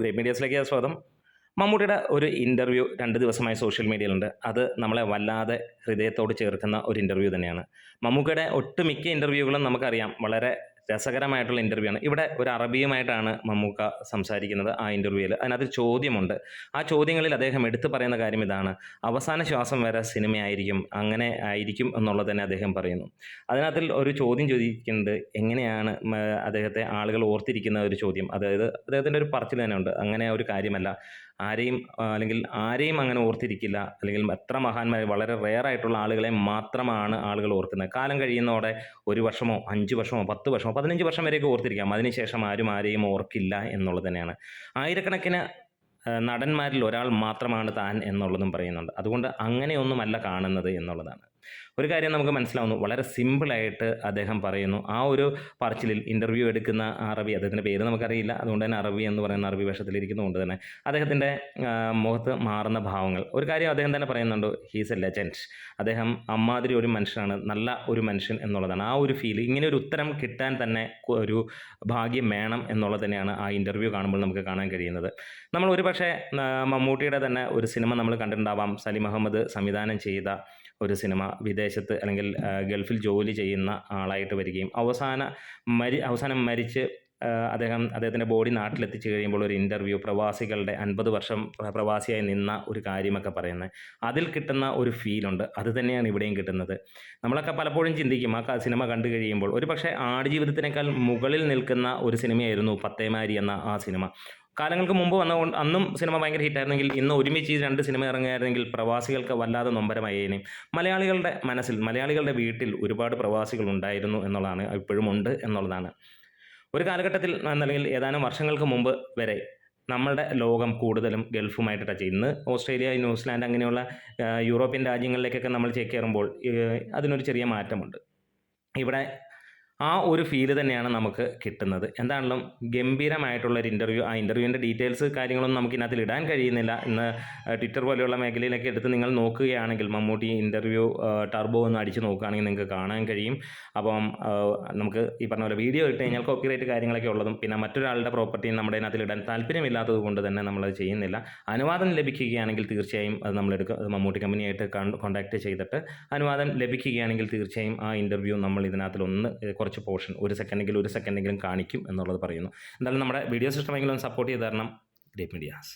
മീഡിയസിലേക്ക് സ്വാഗതം. മമ്മൂട്ടിയുടെ ഒരു ഇന്റർവ്യൂ രണ്ട് ദിവസമായി സോഷ്യൽ മീഡിയയിലുണ്ട് അത് നമ്മളെ വല്ലാതെ ഹൃദയത്തോട് ചേർക്കുന്ന ഒരു ഇന്റർവ്യൂ തന്നെയാണ്. മമ്മൂക്കയുടെ ഒട്ടുമിക്ക ഇന്റർവ്യൂകളും നമുക്കറിയാം. വളരെ രസകരമായിട്ടുള്ള ഇന്റർവ്യൂ ആണ്. ഇവിടെ ഒരു അറബിയുമായിട്ടാണ് മമ്മൂക്ക സംസാരിക്കുന്നത് ആ ഇന്റർവ്യൂവിൽ അതിനകത്ത് ചോദ്യമുണ്ട്. ആ ചോദ്യങ്ങളിൽ അദ്ദേഹം എടുത്തു പറയുന്ന കാര്യം ഇതാണ്. അവസാന ശ്വാസം വരെ സിനിമയായിരിക്കും അങ്ങനെ ആയിരിക്കും എന്നുള്ളത് തന്നെ അദ്ദേഹം പറയുന്നു. അതിനകത്തിൽ ഒരു ചോദ്യം ചോദിക്കുന്നുണ്ട് എങ്ങനെയാണ് അദ്ദേഹത്തെ ആളുകൾ ഓർത്തിരിക്കുന്ന ഒരു ചോദ്യം? അതായത് അദ്ദേഹത്തിന്റെ ഒരു പറച്ചിൽ തന്നെ ഉണ്ട് അങ്ങനെ ഒരു കാര്യമല്ല. ആരെയും അല്ലെങ്കിൽ ആരെയും അങ്ങനെ ഓർത്തിരിക്കില്ല. അല്ലെങ്കിൽ എത്ര മഹാന്മാർ വളരെ റെയർ ആയിട്ടുള്ള ആളുകളെ മാത്രമാണ് ആളുകൾ ഓർക്കുന്നത്. കാലം കഴിയുന്നതോടെ ഒരു വർഷമോ അഞ്ച് വർഷമോ പത്ത് വർഷമോ പതിനഞ്ച് വർഷം വരെയൊക്കെ ഓർത്തിരിക്കാം. അതിനുശേഷം ആരും ആരെയും ഓർക്കില്ല എന്നുള്ളത് തന്നെയാണ്. ആയിരക്കണക്കിന് നടന്മാരിൽ ഒരാൾ മാത്രമാണ് താൻ എന്നുള്ളതും പറയുന്നുണ്ട്. അതുകൊണ്ട് അങ്ങനെയൊന്നുമല്ല കാണുന്നത് എന്നുള്ളതാണ്. ഒരു കാര്യം നമുക്ക് മനസ്സിലാവുന്നു. വളരെ സിമ്പിളായിട്ട് അദ്ദേഹം പറയുന്നു. ആ ഒരു പറച്ചിലിൽ ഇന്റർവ്യൂ എടുക്കുന്ന അറബി അദ്ദേഹത്തിന്റെ പേര് നമുക്കറിയില്ല. അതുകൊണ്ട് തന്നെ അറബി എന്ന് പറയുന്ന അറബി വേഷത്തിലിരിക്കുന്നതുകൊണ്ട് തന്നെ അദ്ദേഹത്തിന്റെ മുഖത്ത് മാറുന്ന ഭാവങ്ങൾ. ഒരു കാര്യം അദ്ദേഹം തന്നെ പറയുന്നുണ്ട്. ഹീസ് എ ലെജൻഡ് അദ്ദേഹം അമ്മാതിരി ഒരു മനുഷ്യനാണ്. നല്ല ഒരു മനുഷ്യൻ എന്നുള്ളതാണ്. ആ ഒരു ഫീൽ ഇങ്ങനെ ഒരു ഉത്തരം കിട്ടാൻ തന്നെ ഒരു ഭാഗ്യം വേണം എന്നുള്ളത് തന്നെയാണ് ആ ഇന്റർവ്യൂ കാണുമ്പോൾ നമുക്ക് കാണാൻ കഴിയുന്നത്. നമ്മൾ ഒരു പക്ഷേ മമ്മൂട്ടിയുടെ തന്നെ ഒരു സിനിമ നമ്മൾ കണ്ടിട്ടുണ്ടാവാം. സലിം അഹമ്മദ് സംവിധാനം ചെയ്ത ഒരു സിനിമ. വിദേശത്ത് അല്ലെങ്കിൽ ഗൾഫിൽ ജോലി ചെയ്യുന്ന ആളായിട്ട് വരികയും അവസാന മരി അവസാനം മരിച്ച് അദ്ദേഹം അദ്ദേഹത്തിന്റെ ബോഡി നാട്ടിലെത്തിച്ച് കഴിയുമ്പോൾ ഒരു ഇന്റർവ്യൂ പ്രവാസികളുടെ അൻപത് വർഷം പ്രവാസിയായി നിന്ന ഒരു കാര്യമൊക്കെ പറയുന്നത്. അതിൽ കിട്ടുന്ന ഒരു ഫീലുണ്ട്. അത് തന്നെയാണ് ഇവിടെയും കിട്ടുന്നത്. നമ്മളൊക്കെ പലപ്പോഴും ചിന്തിക്കും ആ സിനിമ കണ്ടു കഴിയുമ്പോൾ. ഒരു പക്ഷേ ആടുജീവിതത്തിനേക്കാൾ മുകളിൽ നിൽക്കുന്ന ഒരു സിനിമയായിരുന്നു പത്തേമാരി എന്ന ആ സിനിമ. കാലങ്ങൾക്ക് മുമ്പ് വന്ന അന്നും സിനിമ ഭയങ്കര ഹിറ്റായിരുന്നെങ്കിൽ ഇന്ന് ഒരുമിച്ച് ഈ രണ്ട് സിനിമ ഇറങ്ങുകയായിരുന്നെങ്കിൽ പ്രവാസികൾക്ക് വല്ലാതെ നൊമ്പരമായേനെ. മലയാളികളുടെ മനസ്സിൽ മലയാളികളുടെ വീട്ടിൽ ഒരുപാട് പ്രവാസികൾ ഉണ്ടായിരുന്നു എന്നുള്ളതാണ് ഇപ്പോഴും ഉണ്ട് എന്നുള്ളതാണ്. ഒരു കാലഘട്ടത്തിൽ എന്നല്ലെങ്കിൽ ഏതാനും വർഷങ്ങൾക്ക് മുമ്പ് വരെ നമ്മളുടെ ലോകം കൂടുതലും ഗൾഫുമായിട്ട് ടച്ച് ചെയ്യും. ഇന്ന് ഓസ്ട്രേലിയ ന്യൂസിലാൻഡ് അങ്ങനെയുള്ള യൂറോപ്യൻ രാജ്യങ്ങളിലേക്കൊക്കെ നമ്മൾ ചേക്കേറുമ്പോൾ അതിനൊരു ചെറിയ മാറ്റമുണ്ട്. ഇവിടെ ആ ഒരു ഫീൽ തന്നെയാണ് നമുക്ക് കിട്ടുന്നത്. എന്താണെങ്കിലും ഗംഭീരമായിട്ടുള്ള ഒരു ഇന്റർവ്യൂ ആ ഇന്റർവ്യൂവിന്റെ ഡീറ്റെയിൽസ് കാര്യങ്ങളൊന്നും നമുക്ക് ഇതിനകത്തിൽ ഇടാൻ കഴിയുന്നില്ല ഇന്ന് ട്വിറ്റർ പോലെയുള്ള മേഖലയിലൊക്കെ എടുത്ത് നിങ്ങൾ നോക്കുകയാണെങ്കിൽ മമ്മൂട്ടി ഇന്റർവ്യൂ ടർബോ ഒന്ന് അടിച്ച് നോക്കുകയാണെങ്കിൽ നിങ്ങൾക്ക് കാണാൻ കഴിയും. അപ്പം നമുക്ക് ഈ പറഞ്ഞ പോലെ വീഡിയോ ഇട്ട് കഴിഞ്ഞാൽ കോപ്പിറൈറ്റ് കാര്യങ്ങളൊക്കെ ഉള്ളതും പിന്നെ മറ്റൊരാളുടെ പ്രോപ്പർട്ടി നമ്മുടെ ഇതിനകത്തിൽ ഇടാൻ താല്പര്യമില്ലാത്തത് കൊണ്ട് തന്നെ നമ്മളത് ചെയ്യുന്നില്ല. അനുവാദം ലഭിക്കുകയാണെങ്കിൽ തീർച്ചയായും അത് അത് മമ്മൂട്ടി കമ്പനിയായിട്ട് കോൺടാക്ട് ചെയ്തിട്ട് അനുവാദം ലഭിക്കുകയാണെങ്കിൽ തീർച്ചയായും ആ ഇന്റർവ്യൂ നമ്മൾ ഇതിനകത്തിൽ ഒന്ന് ഏഹ്, കുറച്ച് പോർഷൻ ഒരു സെക്കൻഡെങ്കിലും ഒരു സെക്കൻഡെങ്കിലും കാണിക്കും എന്നുള്ളത് പറയുന്നു. എന്തായാലും നമ്മുടെ വീഡിയോസ് ഇഷ്ടമെങ്കിലും സപ്പോർട്ട് ചെയ്ത് തരണം. Great medias